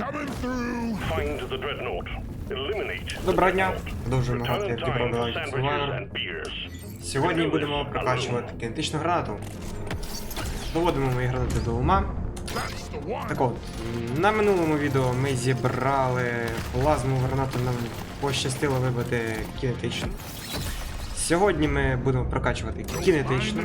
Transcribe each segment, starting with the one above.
Coming through. Find the dreadnought. Eliminate the Доброго дня. sandwiches Survivor. and beers. Сьогодні будемо прокачувати кинетичну гранату. Доводимо мої гранати до ума. Так от, на минулому відео ми зібрали плазму гранату, нам пощастило вибити кінетичну. Сьогодні ми будемо прокачувати кінетичну.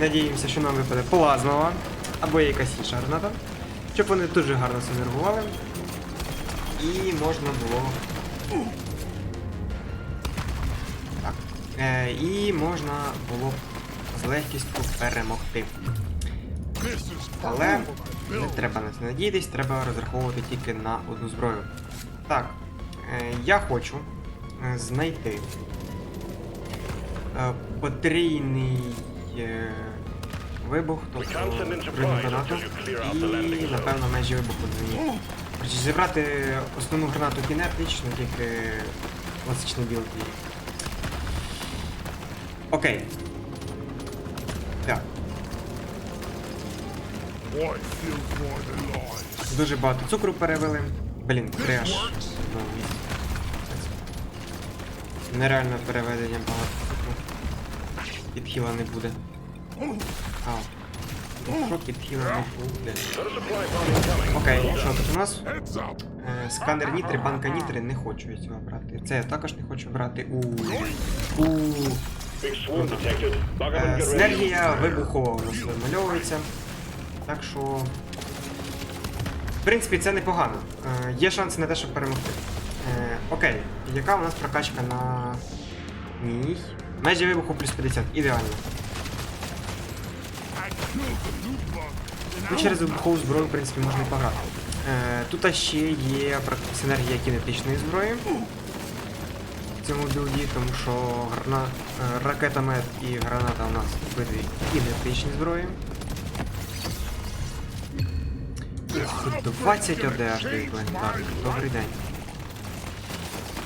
Надіємося, що нам випаде плазмова або якась інша граната, щоб вони дуже гарно синергували. І можна було. Так. Е, і можна було з легкістю перемогти. Але не треба на це надіятись, треба розраховувати тільки на одну зброю. Так, е, я хочу е, знайти е, потрійний е, вибух, тобто гранату, і напевно межі вибуху. Коротше, зібрати основну гранату кінетичну, тільки класичний білд її. Окей. Так. Дуже багато цукру перевели. Блін, вісім. Нереально переведення багато цукру. Підхіла не буде. Ау. Не буде? Окей, що тут у нас? Е, сканер нітри, банка нітри, не хочу я цього брати. Це я також не хочу брати. У. У. Е. Вибухова у нас вимальовується. Так що. В принципі, це непогано. Е, є шанси на те, щоб перемогти. Е, окей, яка у нас прокачка на ній? Межі вибуху плюс 50. Ідеально. Bug. Ну, через вибухову зброю, в принципі, можна і пограти. Е, тут ще є синергія кінетичної зброї. В цьому білді, тому що грана... е, ракетомет і граната у нас обидві кінетичні зброї. Тут 20 ОД дивно. Так, добрий день.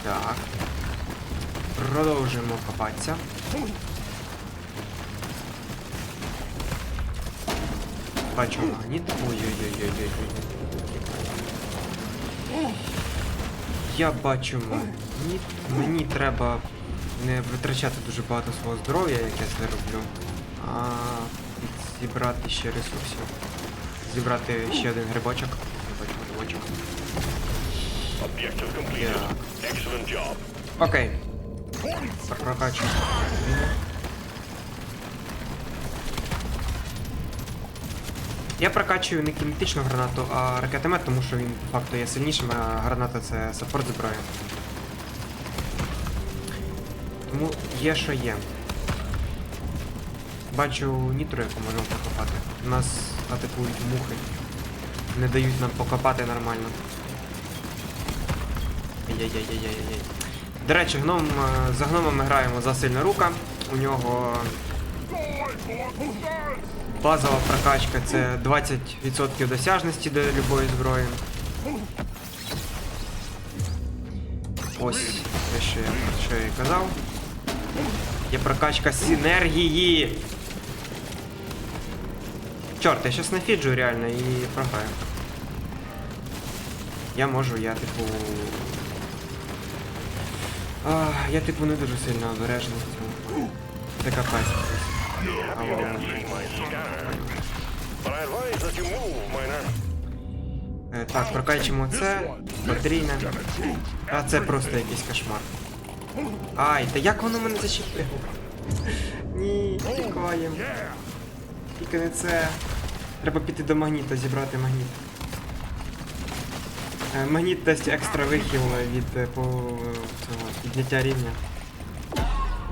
Так. Продовжуємо копатися. Бачу магніт. Ой-ой-ой-ой-ой. Я бачу магніт. Мені треба не витрачати дуже багато свого здоров'я, як я це роблю, а зібрати ще ресурсів. Зібрати ще один грибочок. Грибочок, грибочок. Окей. Прокачу. Я прокачую не кінетичну гранату, а ракетомет, тому що він по факту є сильнішим, а граната це саппорт зброя. Тому є що є. Бачу нітру, яку можемо покопати. Нас атакують мухи. Не дають нам покопати нормально. Ай-яй-яй-яй-яй-яй. До речі, гном, е, за гномом ми граємо за сильна рука. У нього базова прокачка це 20% досяжності до любої зброї. Ось те, що я, що я і казав. Є прокачка синергії. Чорт, я щас нафіджу реально і програю. Я можу, я типу. А, я типу не дуже сильно обережний в цьому. плані. Це Е, Так, прокачуємо це. Потрійне. А це просто якийсь кошмар. Ай, та як воно мене зачепило? Ні, тікаємо. Тільки не це. Треба піти до магніта, зібрати магніт. Е, Магніт дасть екстра вихіл від е, по цього підняття рівня.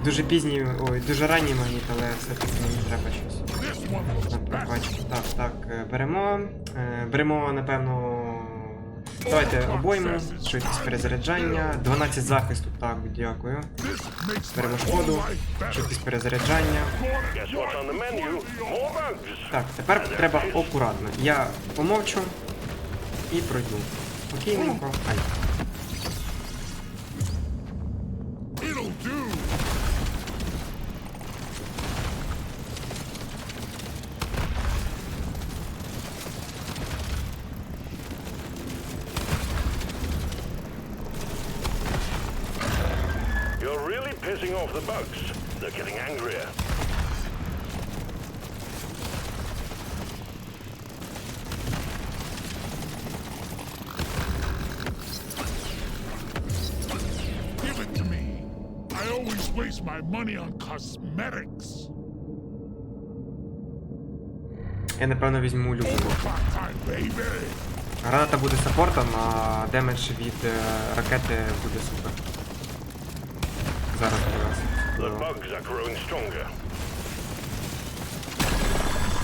Дуже пізній, ой, дуже ранній магніт, але все-таки мені треба щось. На. Так, так, е, беремо. Е, Беремо, напевно. Давайте обойму, швидкість перезаряджання, 12 захисту, так, дякую. Беремо шкоду, швидкість перезаряджання. Так, тепер треба акуратно. Я помовчу і пройду. Спокійненько. Ай. Pissing off the bugs. They're getting angrier. Give it to me. I always waste my money on cosmetics. Я напевно візьму любу. Граната буде саппортом, а демедж від е, ракети буде супер. Зараз для вас. The Можливо. bugs are growing stronger.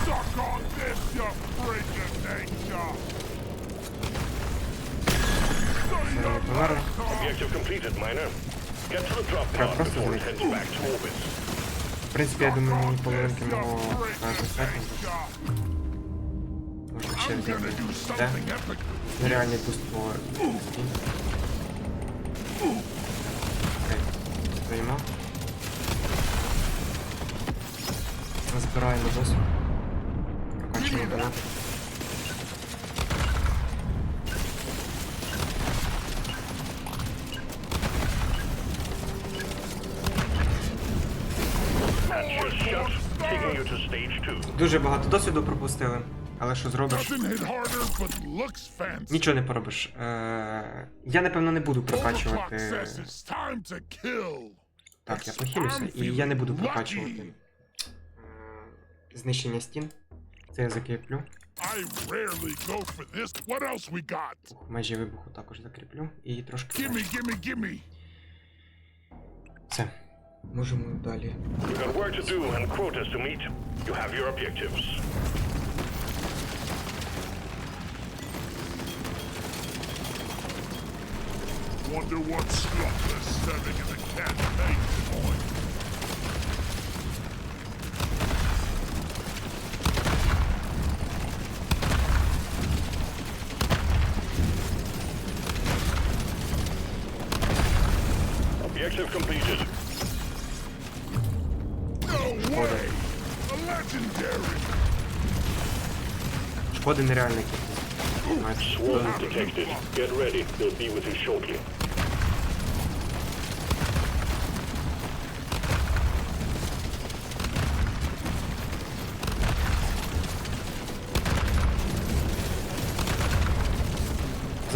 Suck on this, you freak of nature. Це не померли. Objective completed, miner. Get to the drop Треба pod просто before it зникнути. heads back to orbit. В принципі, я думаю, мені половинки You мого freak of достатньо. nature. Можна ще I'm взяти. Taking you to stage two. Дуже багато досвіду пропустили, але що зробиш? Нічого не поробиш. Е, я напевно не буду прокачувати. Так, я похилюся, і я не буду прокачувати е, знищення стін. Це я закріплю. Межі вибуху також закріплю. І трошки. Все. Можемо далі. Wonder what stuff they're serving in the campaign point. Objective completed. No way! A legendary! Шкоди нереальна кількість. Мають Swarm донати. detected. Get ready. They'll be with you shortly.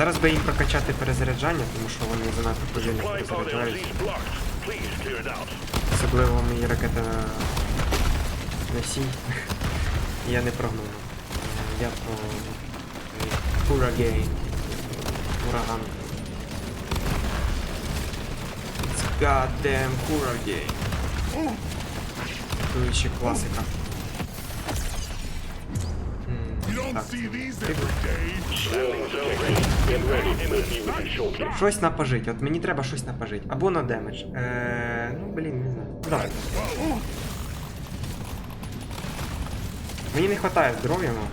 Зараз би їм прокачати перезаряджання, тому що вони занадто повільно перезаряджаються. Особливо мої ракети на, сій. Я не прогнув. Я про Урагей. Ураган. It's goddamn Hurricane. Тут ще класика. Shortly. Щось напажить, от мені треба щось напажить. Або на демедж. Е, ну, блін, не знаю. Давай. Мені не вистачає здоров'я мого.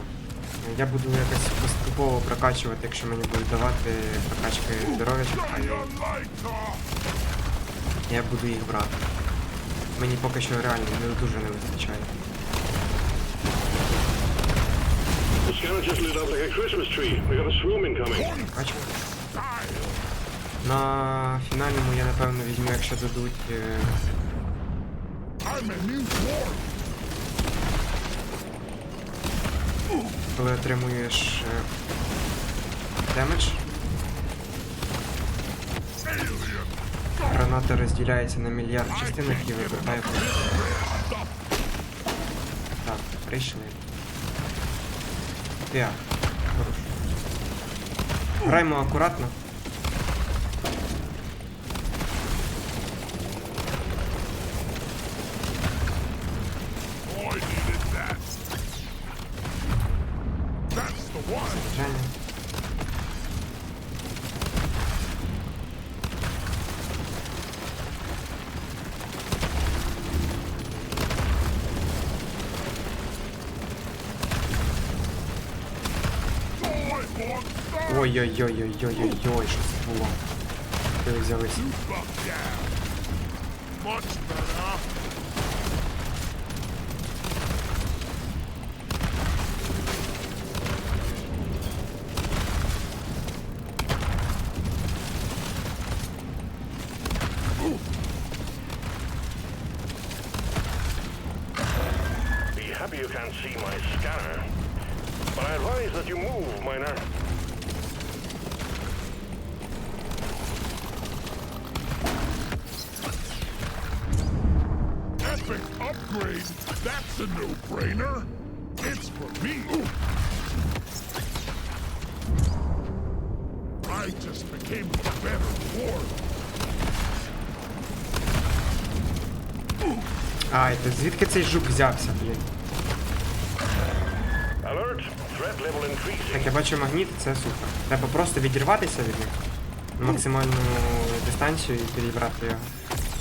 Я буду якось поступово прокачувати, якщо мені будуть давати прокачки здоров'я, я буду їх брати. Мені поки що реально дуже не вистачає. Scanner just lit up like a Christmas tree. We got a swarm incoming. На фінальному я напевно візьму, якщо дадуть. е, коли отримуєш е, демедж, граната розділяється на мільярд частинок і просто. Так, прийшли. Так, Хорошо. Граємо акуратно. Boy Ой-ой-ой-ой-ой-ой-ой, що це було. Де ви взялись? Be happy you can see my scanner. But I advise that you move, miner. That's a no-brainer. It's for me. I just became a better warrior. Ай, то звідки цей жук взявся, блін? Alert! Threat level increasing. Так, я бачу магніт, це супер. Треба просто відірватися від них максимальну дистанцію і підібрати його.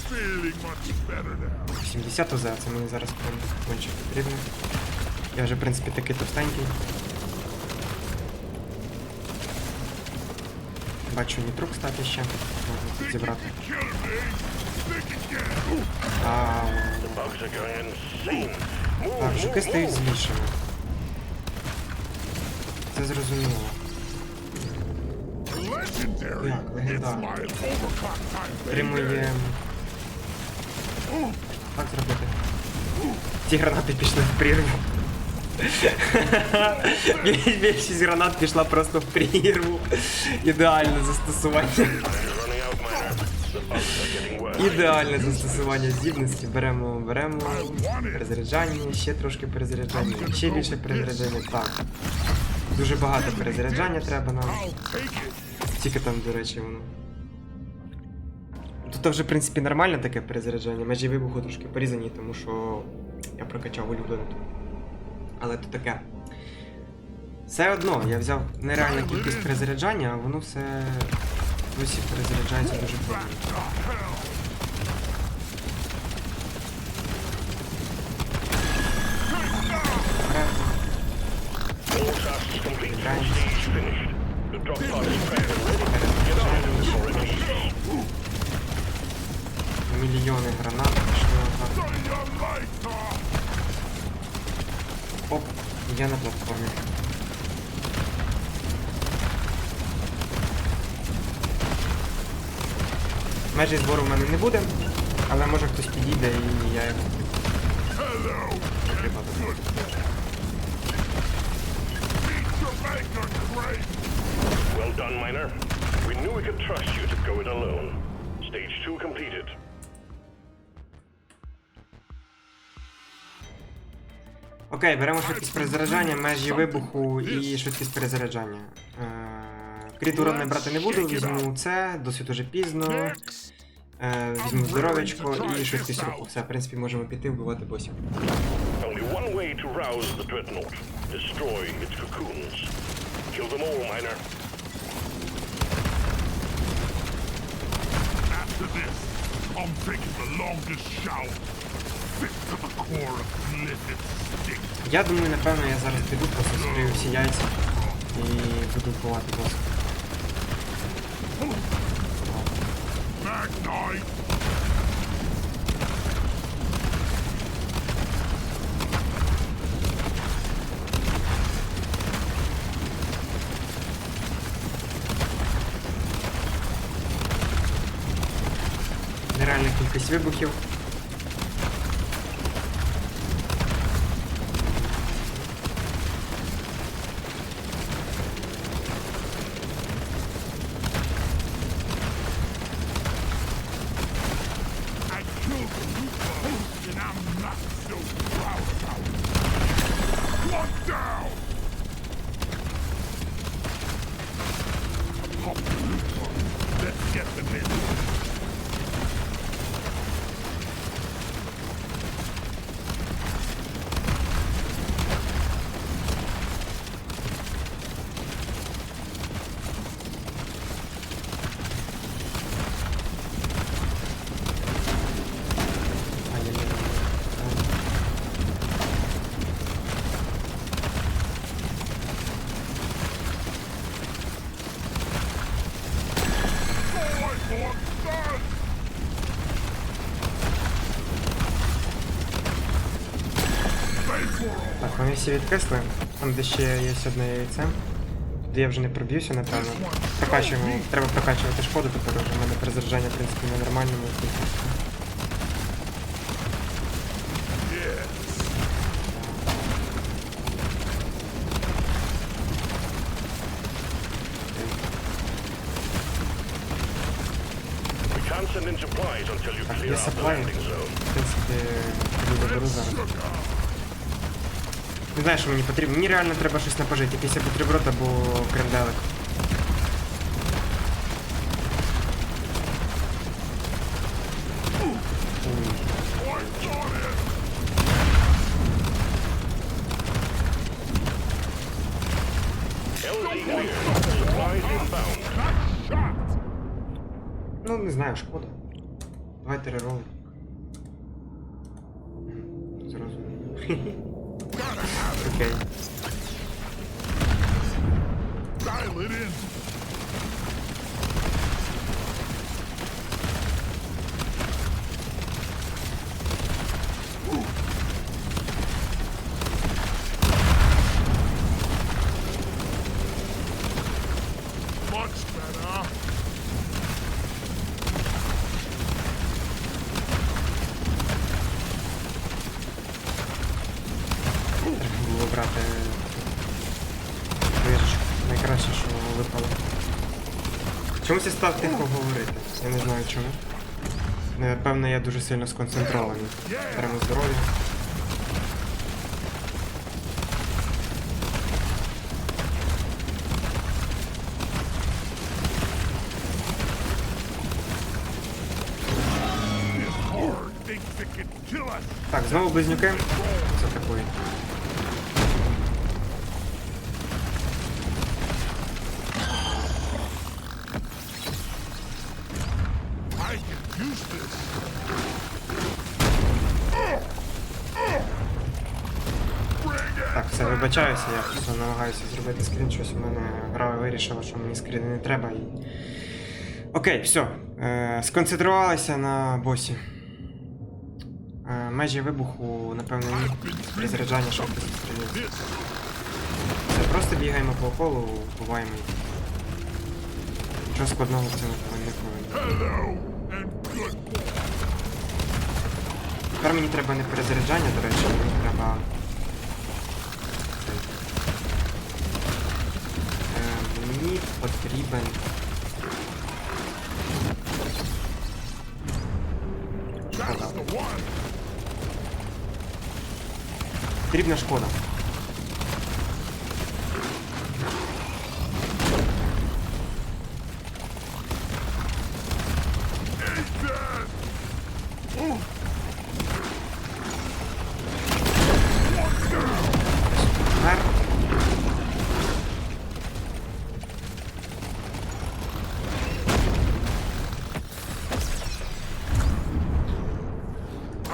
Feeling much 70 ОЗ, це мені зараз прям конче потрібно. Я вже, в принципі, такий товстенький. Бачу нітро, кстати, ще. Можна тут зібрати. Так, жуки стають злішими. Це зрозуміло. Legendary. Yeah, it's Так зробити. Ці гранати пішли в прірву. Більшість гранат пішла просто в прірву. Ідеальне застосування. Ідеальне застосування здібності. Беремо, беремо перезаряджання, ще трошки перезаряджання, ще більше перезаряджання. Так. Дуже багато перезаряджання треба нам. Тільки там, до речі, воно. Тут вже, в принципі, нормальне таке перезаряджання. Межі вибуху трошки порізані, тому що я прокачав улюблену. Але то таке. Все одно, я взяв нереальну кількість перезаряджання, а воно все досі перезаряджається дуже повільно. All Мільйони гранат пішли. Оп, я на платформі. Межі збору в мене не буде, але може хтось підійде і я його. Well done, miner. We knew we could trust you to go it alone. Stage two completed. Окей, беремо швидкість перезаряджання, межі вибуху і швидкість перезаряджання. Е, Кріт урон не брати не буду, візьму це, досить уже пізно. Е, Візьму здоров'ячко і швидкість руху. Все, в принципі, можемо піти вбивати босів. I'm taking the longest shower. Я думаю, напевно, я зараз піду, просто скрию всі яйця і буду вбивати боса. Нереальна кількість вибухів. яйце відкисли. Там де ще є одне яйце. Де я вже не проб'юся, напевно. Прокачуємо. Треба прокачувати шкоду, тепер вже в мене перезаряджання, в принципі, на нормальному Так, є саплай. В принципі, буду беру зараз. Не знаю, що мені потрібно. Мені реально треба щось на пожиті. Після бутерброд або кренделик. LZ clear. Supplies inbound. Shot! Ну, не знаю, шкода. Давайте рероли. Зрозуміло. okay. Dial it in. Було брати. Найкраще, що випало. Чомусь я став тихо говорити. Я не знаю чому. Напевно, я дуже сильно сконцентрований. Прямо здоров'я. Так, знову близнюки. Так, все, вибачаюся, я просто намагаюся зробити скрін, щось у мене гра вирішила, що мені скріни не треба і. Окей, все. Е, сконцентрувалися на босі. Е, межі вибуху, напевно, ні. Перезаряджання швидкості стрільниці. Все, просто бігаємо по колу, буваємо. Нічого складного в цьому не повинно. Тепер мені треба не перезаряджання, до речі, мені треба. Е, мені потрібен. The. Потрібна шкода.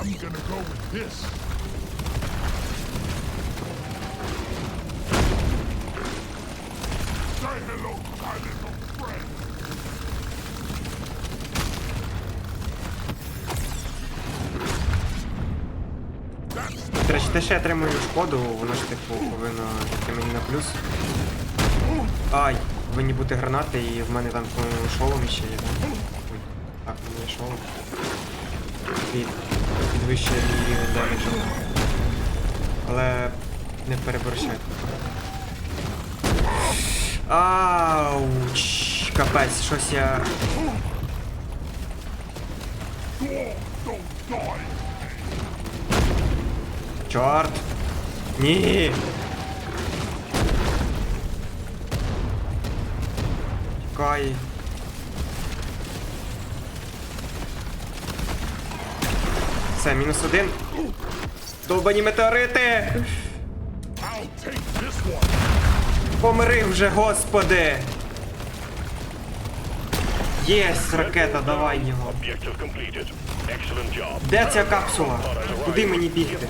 I'm gonna go with this. Say hello, my little friend. Речі, те, що я отримую шкоду, воно ж типу повинно йти мені на плюс. Ай, повинні бути гранати, і в мене там шолом ще є. Так, у мене шолом. Під, підвищує рівень демеджу. Але не переборщайте. Ауч, капець, щось я. Чорт! Ні! Тікай. Все, мінус один. Довбані метеорити! Помри вже, господи! Єсть, ракета, давай його. Де ця капсула? Куди мені бігти?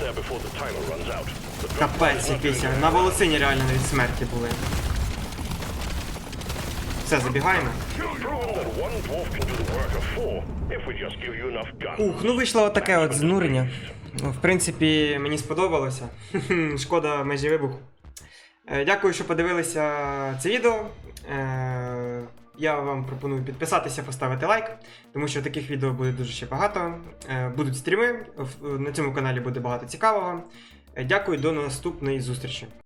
Капець якийсь. На волосині реально від смерті були. Enough guns. Ух, ну вийшло отаке от знурення. Ну, В принципі, мені сподобалося. Шкода межі вибуху. Е, Дякую, що подивилися це відео. Е, Я вам пропоную підписатися, поставити лайк, тому що таких відео буде дуже ще багато. Е, Будуть стріми, на цьому каналі буде багато цікавого. Дякую, до наступної зустрічі.